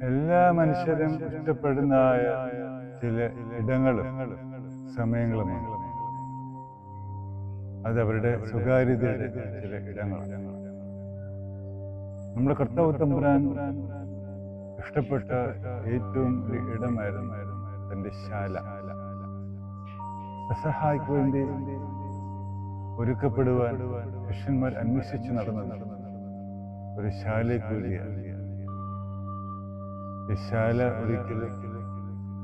എല്ലാ മനുഷ്യരും ഇഷ്ടപ്പെടുന്നതായ ചില ഇടങ്ങളും സമയങ്ങളും അത് അവരുടെ സ്വകാര്യതയുടെ ചില ഇടങ്ങളാണ് നമ്മുടെ കർത്താവ് തമ്പുരാൻ ഇഷ്ടപ്പെട്ട ഏറ്റവും ഇടമായിരുന്നു തന്റെ ശാല. അസഹായിക്ക് വേണ്ടി ഒരുക്കപ്പെടുവാൻ ശിഷ്യന്മാർ അന്വേഷിച്ച് നടന്നത് ഒരു ശാലയ്ക്ക് വേണ്ടിയാണ് ഈ ശാല ഒരിക്കലും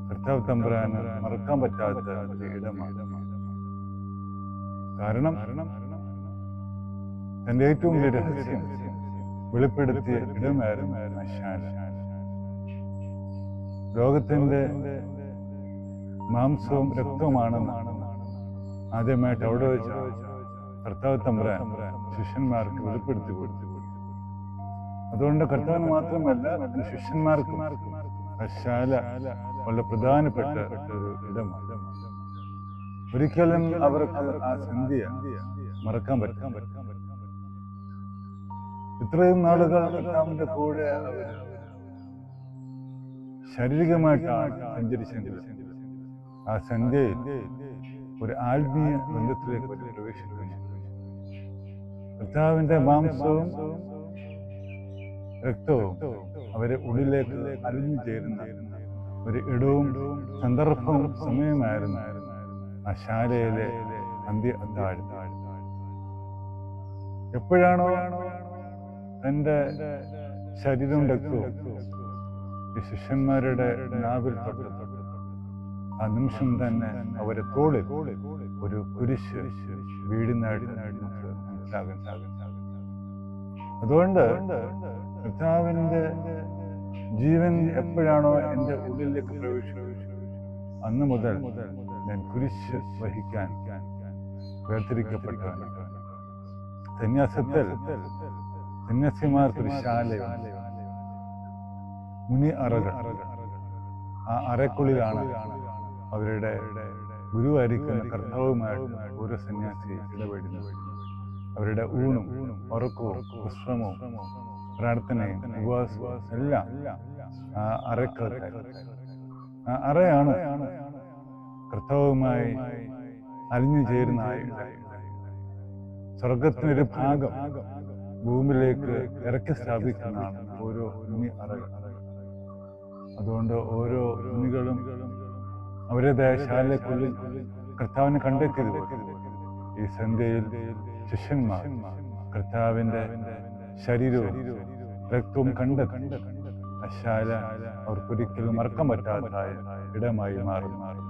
കർത്താവ് തമ്പുരാന് മറക്കാൻ പറ്റാത്ത ഒരു ഇടമാണ്. കാരണം തന്റെ ഏറ്റവും വലിയ രഹസ്യം വെളിപ്പെടുത്തിയ ഇടമായിരുന്നു ലോകത്തിന്റെ മാംസവും രക്തവുമാണെന്നാണ് ആദ്യമായിട്ട് അവിടെ വെച്ച് കർത്താവ് തമ്പുരാൻ ശിഷ്യന്മാർക്ക് വെളിപ്പെടുത്തി കൊടുത്തു. അതുകൊണ്ട് കർത്താവിന് മാത്രമല്ല ശിഷ്യന്മാർക്കും ശാല വളരെ പ്രധാനപ്പെട്ട ഒരു ഇടമാണ്. ഒരിക്കലും അവർക്ക് ആ സന്ധ്യ മറക്കാൻ പറ്റാൻ പറ്റാൻ ഇത്രയും നാളുകൾ കർത്താവിന്റെ കൂടെ ശാരീരികമായിട്ടാണ് സഞ്ചരിച്ചെങ്കിൽ ആ സന്ധ്യയിൽ ഒരു ആത്മീയ ബന്ധത്തിലേക്ക് പ്രവേശിക്കുന്നു കർത്താവിന്റെ മാംസവും രക്തവും അവരെ ഉള്ളിലേക്ക് അലിഞ്ഞു ചേരുന്ന ഒരു ഇടവും സന്ദർഭവും സമയമായിരുന്നു ആ ശാലയിലെ അന്ത്യ എപ്പോഴാണോ തന്റെ ശരീരം രക്തവും ഈ ശിഷ്യന്മാരുടെ നാവിൽ ആ നിമിഷം തന്നെ അവരെ തോളിൽ ഒരു കുരിശ് വീടിനായിട്ട് മനസ്സിലാകാൻ സാധിക്കും അതുകൊണ്ട് കർത്താവിന്റെ ജീവൻ എപ്പോഴാണോ എന്റെ ഉള്ളിലേക്ക് പ്രവേശിച്ചത്? അന്ന് മുതൽ ഞാൻ കുരിശ് വഹിക്കാൻ വേർതിരിക്കപ്പെട്ടു സന്യാസത്തിൽ സന്യാസിമാർക്കൊരു ശാല മുനി അറകൾ. ആ അറക്കുള്ളിലാണ് അവരുടെ ഗുരുവായിരിക്കുന്ന കർത്താവുമായിട്ട് ഓരോ സന്യാസി ഇടപെടുന്നത്. അവരുടെ ഊണും ഉറക്കവും വിശ്രമവും പ്രാർത്ഥനയും ഉപവാസവും എല്ലാം ആ അറയാണ് കർത്തവുമായി അലിഞ്ഞു ചേരുന്ന. സ്വർഗത്തിനൊരു ഭാഗം ഭൂമിയിലേക്ക് ഇറക്കി സ്ഥാപിക്കുന്നതാണ് ഓരോ ഉണ്ണി അറകൾ. അതുകൊണ്ട് ഓരോ ഉണ്ണികളും അവരുടെ ശാലയ്ക്കുള്ളിൽ കർത്താവിനെ കണ്ടെത്തിയത് ഈ സന്ധ്യയിൽ ശിഷ്യന്മാർ കർത്താവിന്റെ ശരീരവും രക്തവും കണ്ട് അശാല ശാല അവർക്കൊരിക്കലും മറക്കാൻ പറ്റാത്ത ഇടമായി മാറി മാറി